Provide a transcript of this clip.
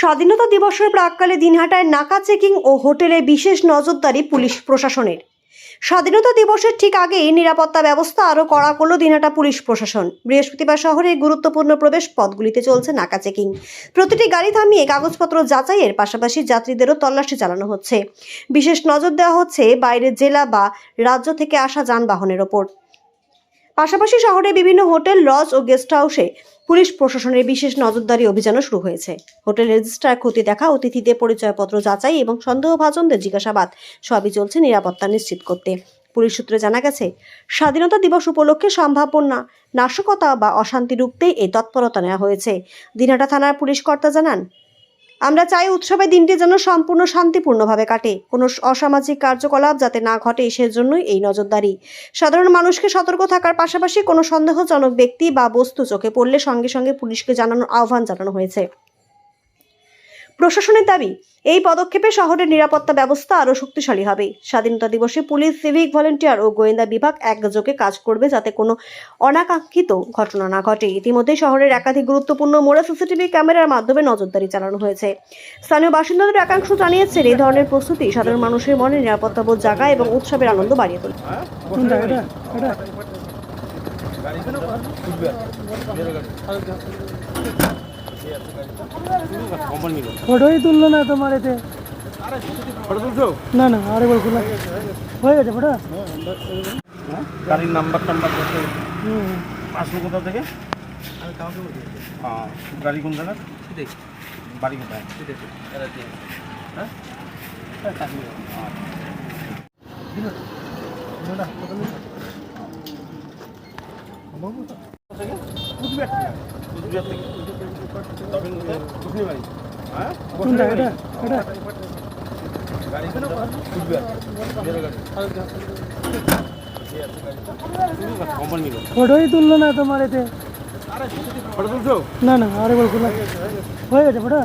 স্বাধীনতা দিবসের প্রাককালে দিনহাটায় নাকা চেকিং ও হোটেলে বিশেষ নজরদারি পুলিশ প্রশাসনের। স্বাধীনতা দিবসের ঠিক আগেই নিরাপত্তা ব্যবস্থা আরও কড়া করল দিনহাটা পুলিশ প্রশাসন। বৃহস্পতিবার শহরে গুরুত্বপূর্ণ প্রবেশ পথগুলিতে চলছে নাকা চেকিং। প্রতিটি গাড়ি থামিয়ে কাগজপত্র যাচাইয়ের পাশাপাশি যাত্রীদেরও তল্লাশি চালানো হচ্ছে। বিশেষ নজর দেওয়া হচ্ছে বাইরের জেলা বা রাজ্য থেকে আসা যানবাহনের ওপর। পাশাপাশি শহরে বিভিন্ন হোটেল, লজ ও গেস্ট হাউসে পুলিশ প্রশাসনের বিশেষ নজরদারি অভিযানও শুরু হয়েছে। হোটেল রেজিস্ট্রার ক্ষতি দেখা, অতিথিদের পরিচয়পত্র যাচাই এবং সন্দেহভাজনদের জিজ্ঞাসাবাদ সবই চলছে নিরাপত্তা নিশ্চিত করতে। পুলিশ সূত্রে জানা গেছে, স্বাধীনতা দিবস উপলক্ষে সম্ভাব্য না, নাশকতা বা অশান্তি রুখতে এই তৎপরতা নেওয়া হয়েছে। দিনহাটা থানার পুলিশ কর্তা জানান আমরা চাই উৎসবের দিনটি যেন সম্পূর্ণ শান্তিপূর্ণভাবে কাটে। কোনো অসামাজিক কার্যকলাপ যাতে না ঘটে, সেজন্যই এই নজরদারি। সাধারণ মানুষকে সতর্ক থাকার পাশাপাশি কোনো সন্দেহজনক ব্যক্তি বা বস্তু চোখে পড়লে সঙ্গে সঙ্গে পুলিশকে জানানোর আহ্বান জানানো হয়েছে। প্রশাসনের দাবি, এই পদক্ষেপে শহরের নিরাপত্তা ব্যবস্থা আরও শক্তিশালী হবে। স্বাধীনতা দিবসে পুলিশ, সিভিক ভলেন্টিয়ার ও গোয়েন্দা বিভাগ একযোগে কাজ করবে যাতে কোনো অনাকাঙ্ক্ষিত ঘটনা না ঘটে। ইতিমধ্যে শহরের একাধিক গুরুত্বপূর্ণ মোড়ে সিসিটিভি ক্যামেরার মাধ্যমে নজরদারি চালানো হয়েছে। স্থানীয় বাসিন্দাদের একাংশ জানিয়েছেন, এই ধরনের প্রস্তুতি সাধারণ মানুষের মনে নিরাপত্তাবোধ জাগায় এবং উৎসবের আনন্দ বাড়িয়ে তোলে। ফটোই তুললো না তোমার এতে। না না আরে বল খোলা হয়ে গেছে ফটো? গাড়ির নাম্বার টাম্বার হুম। আসলো কোথা থেকে? হ্যাঁ গাড়ি কোন জায়গা বাড়ি কোথায়? হ্যাঁ। কুচবিহার থেকে হ্যাঁ গাড়ি কুচবিহার ফটোই তুললো না তোমার এতে। ফটো তুলছো? না না আরে বল খোলা হয়ে গেছে ফটো?